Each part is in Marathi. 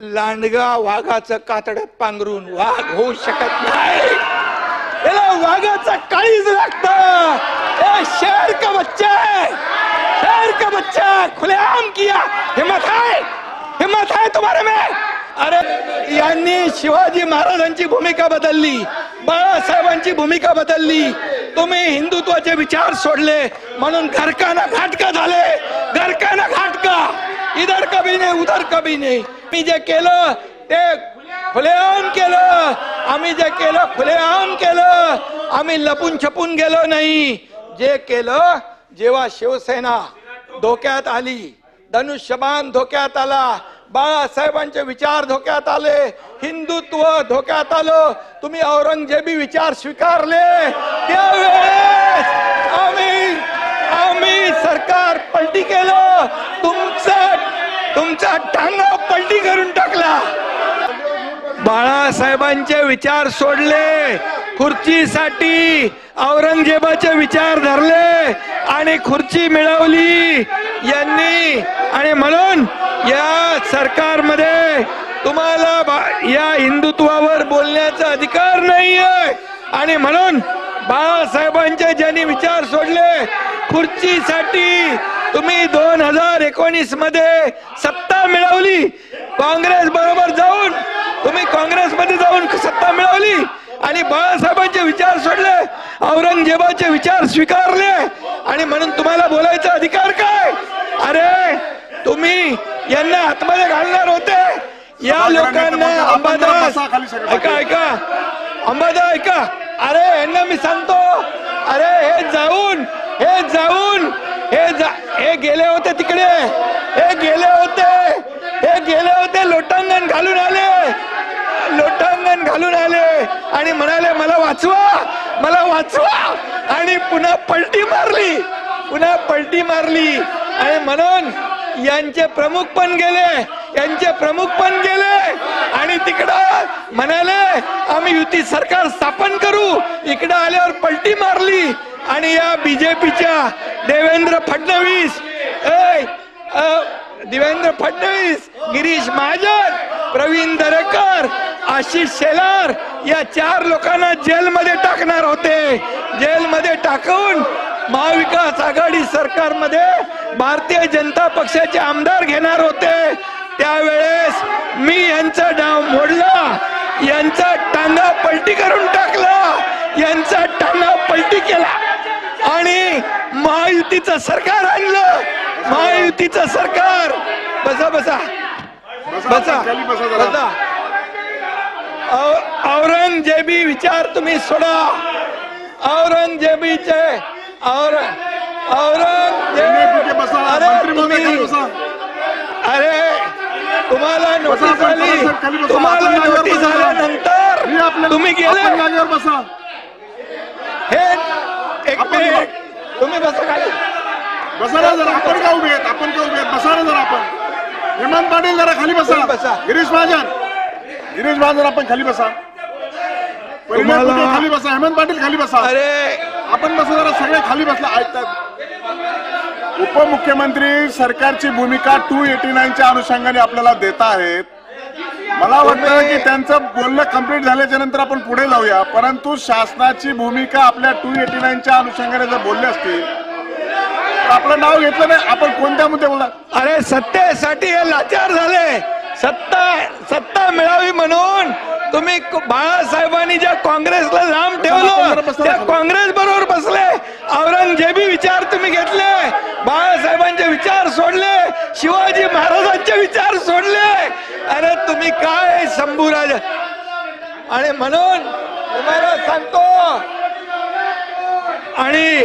लांडगा वाघाचं कातड्यात पांघरून वाघ होऊ शकत नाही. याला वाघाचं काळीज लागत. शेर का बच्चा शेर का बच्चा खुलेआम किया. हिम्मत आहे हिम्मत आहे तुम्हारे में? अरे यांनी शिवाजी महाराजांची भूमिका बदलली. बाळासाहेबांची भूमिका बदलली. तुम्ही हिंदुत्वाचे विचार सोडले. म्हणून घरकाना घाटका झाले. घर इधर कभी नाही उधर कभी नाही। मी जे केलं ते खुलेआम केलं आम्ही जे केलं खुलेआम केलं आम्ही लपून छपून गेलो नाही। जे केलं जेव्हा शिवसेना धोक्यात आली धनुष्यबाण धोक्यात आला बाळासाहेबांचे विचार धोक्यात आले हिंदुत्व धोक्यात आलं तुम्ही औरंगजेबी विचार स्वीकारले त्यावेळेस आम्ही आम्ही सरकार पलटी केलं तुमचं तुमचा टांगा पलटी करून टाकला. बाळासाहेबांचे विचार सोडले. खुर्चीसाठी औरंगजेबाचे विचार धरले आणि खुर्ची मिळवली. यांनी आणि म्हणून या सरकारमध्ये तुम्हाला बा- या हिंदुत्वावर बोलण्याचा अधिकार नाहीये. आणि म्हणून बाळासाहेबांचे ज्यांनी विचार सोडले खुर्चीसाठी तुम्ही दोन हजार एकोणीसमध्ये सत्ता मिळवली. काँग्रेस बरोबर जाऊन तुम्ही काँग्रेसमध्ये जाऊन सत्ता मिळवली आणि बाळासाहेबांचे विचार सोडले औरंगजेबाचे विचार स्वीकारले आणि म्हणून तुम्हाला बोलायचा अधिकार काय? अरे तुम्ही यांना आतमध्ये घालणार होते. या लोकांना अंबादास ऐका ऐका. अंबादा ऐका. अरे यांना मी सांगतो अरे हे जाऊन हे जाऊन हे जा हे गेले होते तिकडे हे गेले होते हे गेले होते लोटांगण घालून आले लोटांगण घालून आले आणि म्हणाले मला वाचवा मला वाचवा. आणि पुन्हा पलटी मारली पुन्हा पलटी मारली. आणि म्हणून यांचे प्रमुख पण गेले यांचे प्रमुख पण गेले. आणि तिकडं म्हणाले आम्ही युती सरकार स्थापन करू. इकडं आल्यावर पलटी मारली आणि या बीजेपीच्या देवेंद्र फडणवीस देवेंद्र फडणवीस गिरीश महाजन प्रवीण दरेकर आशिष शेलार या चार लोकांना जेलमध्ये टाकणार होते. जेलमध्ये टाकून महाविकास आघाडी सरकारमध्ये भारतीय जनता पक्षाचे आमदार घेणार होते. त्यावेळेस मी यांचा डाव मोडला यांचा टांगा पलटी करून टाकला यांचा टांगा पलटी केला. आणि महायुतीचं सरकार आणलं. महायुतीचं सरकार. बसा बसा. बसा बसा. औरंगजेबी विचार तुम्ही सोडा. औरंगजेबीचे और औरंगजेब अरे तुम्ही अरे तुम्हाला नोटीस आली. तुम्हाला नोटीस. आल्यानंतर तुम्ही गेले. बसा. हे एक मिनिट. तुम्ही बसा खाली. बसा ना जरा आपण का उभे आहेत? आपण का उभे आहेत? बसा ना जरा आपण. हेमंत पाटील जरा खाली बसा. बसा. गिरीश महाजन. गिरीश महाजन आपण खाली बसा. खाली बसा. हेमंत पाटील खाली बसा. अरे आपण बसा जरा सगळे खाली बसला. ऐकतात. उपमुख्यमंत्री सरकारची भूमिका टू एटी नाईनच्या अनुषंगाने आपल्याला देत आहेत. मला वाटतं की त्यांचं बोलणं कंप्लीट झाल्याच्यानंतर आपण पुढे जाऊया. परंतु शासनाची भूमिका आपल्या टू एटी नाईनच्या अनुषंगाने जर बोलले असतील तर आपलं नाव घेतलं नाही. आपण कोणत्या मुद्दे बोला अरे सत्तेसाठी हे लाचार झाले. सत्ता सत्ता मिळावी म्हणून तुम्ही बाळासाहेबांनी ज्या काँग्रेसला लांब ठेवलं त्या. काँग्रेस बरोबर बसले. औरंगजेबी विचार तुम्ही घेतले. बाळासाहेबांचे विचार सोडले. शिवाजी महाराजांचे विचार सोडले. अरे तुम्ही काय शंभूराज आणि म्हणून तुम्हाला सांगतो. आणि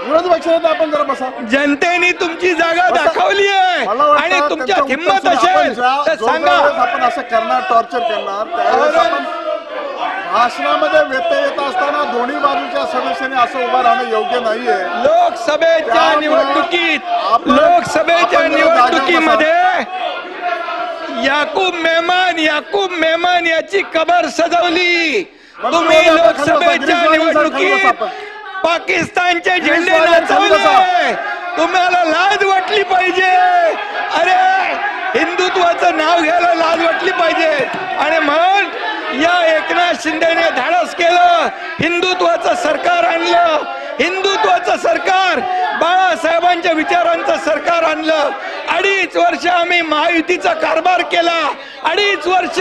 विरोधी पक्षाने आपण जरा बसा. जनतेने तुमची जागा दाखवली आहे. मला वाटतं आणि तुमच्यात त्यांचं हिंमत उत्तर सुद्धा आपण असेल ज्या- तर जो सांगा. ज्यावेळेस आपण असं करणार टॉर्चर करणार त्यावेळेस आपण भाषणामध्ये व्यत्यय येत असताना दोन्ही बाजूच्या सदस्यांनी असं उभं राहणं योग्य नाहीये. लोकसभेच्या त्यामुळं निवडणुकीत आपण- लोकसभेच्या आपण जरा निवडणुकीमध्ये याकूब मेहमान याकूब मेहमान याची कबर सजवली. तुम्ही बसा, लोकसभेच्या निवडणुकीत आपण. पाकिस्तानचे झेंडे. नाचवले. तुम्हाला लाज वाटली पाहिजे. अरे हिंदुत्वाचं नाव घ्यायला लाज वाटली पाहिजे. आणि म्हणून या एकनाथ शिंदेने धाडस केलं. हिंदुत्वाचं सरकार आणलं. हिंदुत्वाचं सरकार बाळासाहेबांच्या विचारांचं सरकार आणलं. अडीच वर्ष आम्ही महायुतीचा कारभार केला. अडीच वर्ष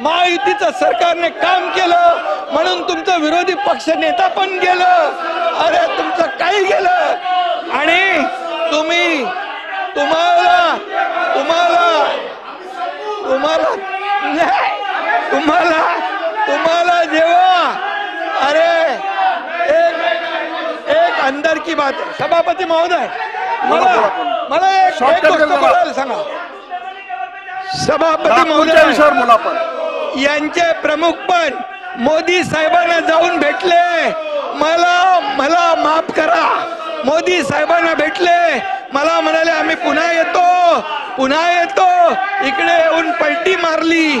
महायुतीचं सरकारने काम केलं. म्हणून तुमचं विरोधी पक्ष नेता पण गेलं. अरे तुमचं काही गेलं. आणि तुम्ही तुम्हाला तुम्हाला तुम्हाला नाही, तुम्हाला तुम्हाला जेव्हा अरे एक एक अंदर की बात है सभापती महोदय मला मला एक गोष्ट. बोलायला सांगा. सभापती महोदय यांचे प्रमुख पण मोदी साहेबांना जाऊन भेटले. मला मला माफ करा. मोदी साहेबांना भेटले. मला म्हणाले आम्ही पुन्हा येतो. पुन्हा येतो. इकडे येऊन पलटी मारली.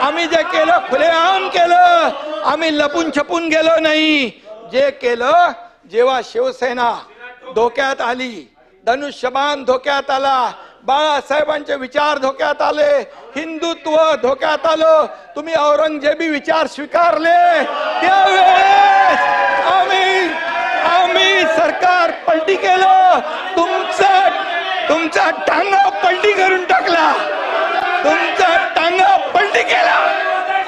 आम्ही जे केलं खुलेआम केलं. आम्ही लपून छपून गेलो नाही. जे केलं जेव्हा शिवसेना धोक्यात आली धनुष्यबाण धोक्यात आला बाळासाहेबांचे विचार धोक्यात आले हिंदुत्व धोक्यात आलं तुम्ही औरंगजेबी विचार स्वीकारले. त्यावेळेस आम्ही आम्ही सरकार पलटी केलं. तुमचा तुमचा टांगा पलटी करून टाकला. तुमचा टांगा पलटी केला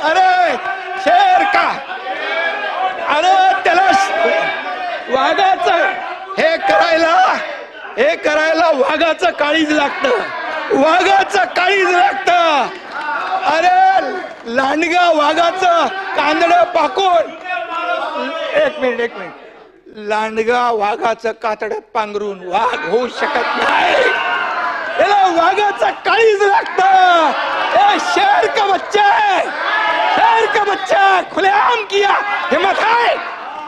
अरे शेर का अरे त्याला श- वाघाचं हे करायला हे करायला वाघाचं काळीज लागतं. वाघाचं काळीज लागतं. अरे लांडगा वाघाचं कांदड पाकून. एक मिनिट एक मिनिट. लांडगा वाघाचं कातड्यात पांघरून वाघ होऊ शकत नाही. याला वाघाचा काळीज लागत. ए शेर का बच्चा है शेर का बच्चा? खुलेआम किया. हिम्मत है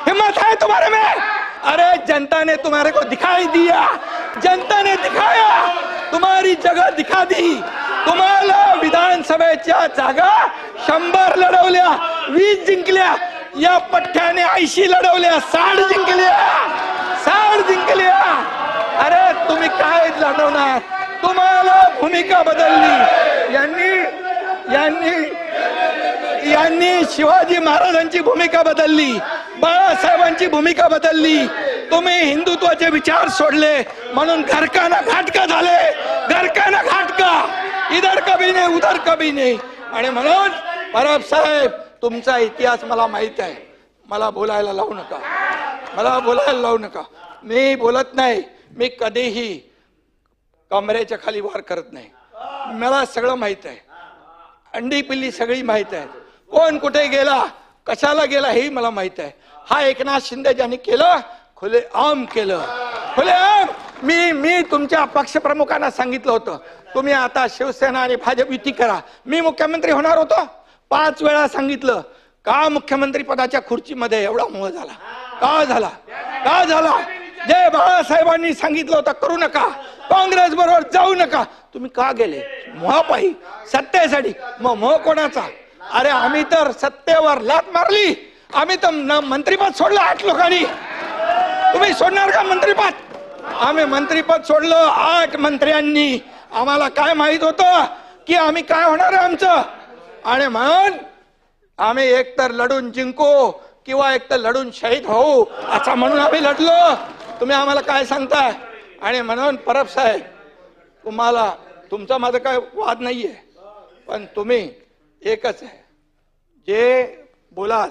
हिम्मत है तुम्हारे में? अरे जनता ने तुम्हारे को दिखाई दिया। जनता ने दिखाया। तुम्हारी जगह दिखा दी। तुम्हाला विधानसभेच्या जागा शंभर लढवल्या वीस जिंकल्या या पठ्ठ्याने ऐंशी लढवल्या साठ जिंकल्या साठ जिंकल्या. अरे तुम्ही काय लढवणार? तुम्हाला भूमिका बदलली. यांनी यांनी यांनी शिवाजी महाराजांची भूमिका बदलली. बाळासाहेबांची भूमिका बदलली. तुम्ही हिंदुत्वाचे विचार सोडले. म्हणून घरकाना घाटका झाले. घरकाना घाटका. इधर कभी नाही उधर कभी नाही. आणि म्हणून परब साहेब तुमचा इतिहास मला माहीत आहे. मला बोलायला लावू नका. मला बोलायला लावू नका. मी बोलत नाही. मी कधीही कमरेच्या खाली वार करत नाही. मला सगळं माहीत आहे. अंडी पिल्ली सगळी माहीत आहे कोण कुठे गेला कशाला गेला हेही मला माहीत आहे. हा एकनाथ शिंदे ज्यांनी केलं खुले आम केलं. खुले आम! मी मी तुमच्या पक्षप्रमुखांना सांगितलं होतं तुम्ही आता शिवसेना आणि भाजप युती करा. मी मुख्यमंत्री होणार होतो. पाच वेळा सांगितलं का मुख्यमंत्री पदाच्या खुर्चीमध्ये एवढा मोह झाला? का झाला? का झाला? जे बाळासाहेबांनी सांगितलं होतं करू नका. काँग्रेस बरोबर जाऊ नका. तुम्ही का गेले? मोहापायी. सत्तेसाठी. मग मोह कोणाचा? अरे आम्ही तर सत्तेवर लात मारली. आम्ही तर न- सोडलं आठ लोकांनी. तुम्ही सोडणार का मंत्रीपद? आम्ही मंत्रीपद सोडलं आठ मंत्र्यांनी. आम्हाला काय माहीत होतं की आम्ही काय होणार आहे आमचं? आणि म्हणून आम्ही एकतर लढून जिंकू किंवा एकतर लढून शहीद होऊ असं म्हणून आम्ही लढलो. तुम्ही आम्हाला काय सांगताय? आणि म्हणून परब साहेब तुम्हाला तुमचा माझा काय वाद नाहीये पण तुम्ही एकच आहे. जे बोलाल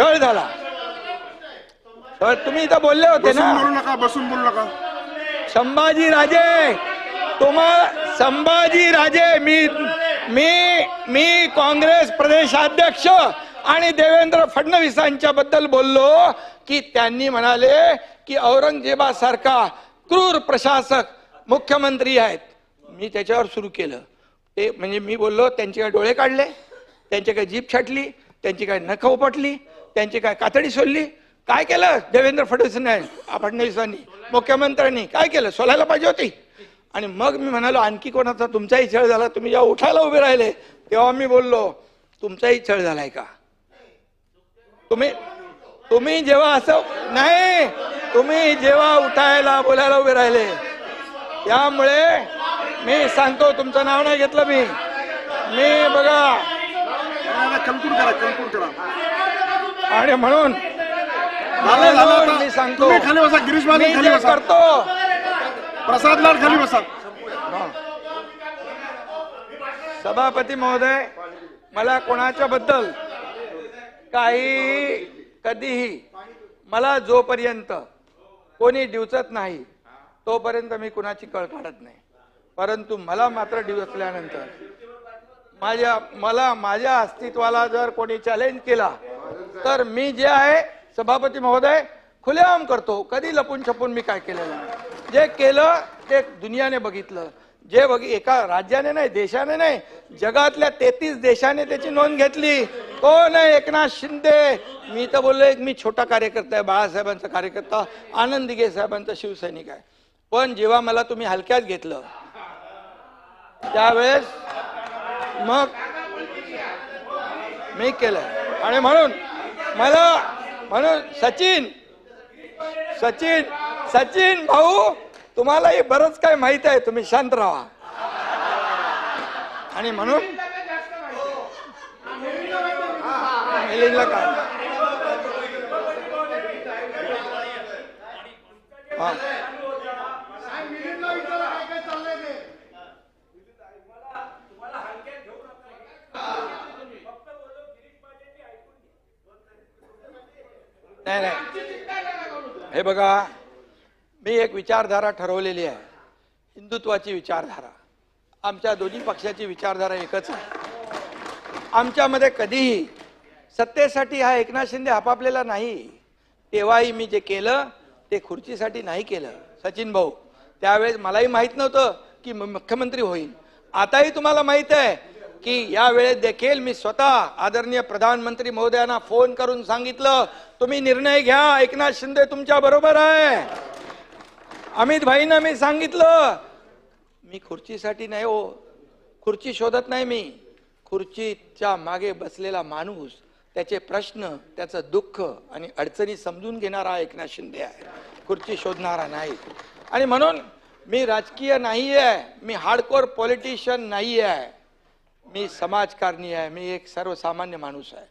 छळ झाला छळ तुम्ही इथं बोलले होते ना? बोलू नका बसून बोलू नका. संभाजी राजे तुम्हा संभाजी राजे मी मी मी काँग्रेस प्रदेशाध्यक्ष आणि देवेंद्र फडणवीसांच्या बद्दल बोललो की त्यांनी म्हणाले की औरंगजेबासारखा क्रूर प्रशासक मुख्यमंत्री आहेत. मी त्याच्यावर सुरू केलं. ते म्हणजे मी बोललो त्यांचे काय डोळे काढले त्यांची काय जीप छाटली त्यांची काय नख उपटली त्यांची काय कातडी सोडली? काय केलं? देवेंद्र फडणवीसांनी फडणवीसांनी मुख्यमंत्र्यांनी काय केलं? सोलायला पाहिजे होती. आणि मग मी म्हणालो आणखी कोणाचा तुमचाही छळ झाला? तुम्ही जेव्हा उठायला उभे राहिले तेव्हा मी बोललो तुमचाही छळ झालाय का? तुम्ही तुम्ही जेव्हा असं नाही तुम्ही जेव्हा उठायला बोलायला उभे राहिले त्यामुळे मी सांगतो तुमचं नाव नाही घेतलं मी. मी बघा. कन्क्लूड करा कन्क्लूड करा. आणि म्हणून. मी सांगतो. खाली बसा गिरीश महाजन खाली बसा. करतो. प्रसाद लाड खाली बसा. सभापती महोदय मला कोणाच्या बद्दल काही कधीही मला जोपर्यंत कोणी डिवचत नाही तोपर्यंत मी कुणाची कळ काढत नाही. परंतु मला मात्र डिवचल्यानंतर माझ्या मला माझ्या अस्तित्वाला जर कोणी चॅलेंज केला तर मी जे आहे सभापती महोदय खुलेआम करतो. कधी लपून छपून मी काय केलेलं नाही. जे केलं ते दुनियाने बघितलं. जे बघी एका राज्याने नाही देशाने नाही जगातल्या तेहतीस देशाने त्याची नोंद घेतली. हो कोण आहे एकनाथ शिंदे. मी तर बोललो एक मी छोटा कार्यकर्ता आहे बाळासाहेबांचा कार्यकर्ता आनंद दिघे साहेबांचा शिवसैनिक आहे. पण जेव्हा मला तुम्ही हलक्यात घेतलं त्यावेळेस मग मी केलं आणि म्हणून मला म्हणून सचिन सचिन सचिन भाऊ तुम्हालाही बरंच काय माहीत आहे तुम्ही शांत राहा. आणि म्हणून मिलिंदला काय हा. नाही नाही. हे बघा मी एक विचारधारा ठरवलेली आहे. हिंदुत्वाची विचारधारा. आमच्या दोन्ही पक्षाची विचारधारा एकच आहे. आमच्यामध्ये कधीही सत्तेसाठी हा एकनाथ शिंदे आपापलेला नाही. तेव्हाही मी जे केलं ते खुर्चीसाठी नाही केलं. सचिन भाऊ त्यावेळेस मलाही माहीत नव्हतं की मुख्यमंत्री होईल. आताही तुम्हाला माहीत आहे की या वेळेत देखील मी स्वतः आदरणीय प्रधानमंत्री महोदयांना फोन करून सांगितलं तुम्ही निर्णय घ्या एकनाथ शिंदे तुमच्या बरोबर आहे. अमित भाईंना मी सांगितलं मी खुर्चीसाठी नाही हो खुर्ची शोधत नाही मी. खुर्चीच्या मागे बसलेला माणूस त्याचे प्रश्न त्याचं दुःख आणि अडचणी समजून घेणारा एकनाथ शिंदे आहे. खुर्ची शोधणारा नाही. आणि म्हणून मी राजकीय नाही आहे मी हार्डकोर पॉलिटिशियन नाही आहे मी समाजकारणी आहे मी एक सर्वसामान्य माणूस आहे.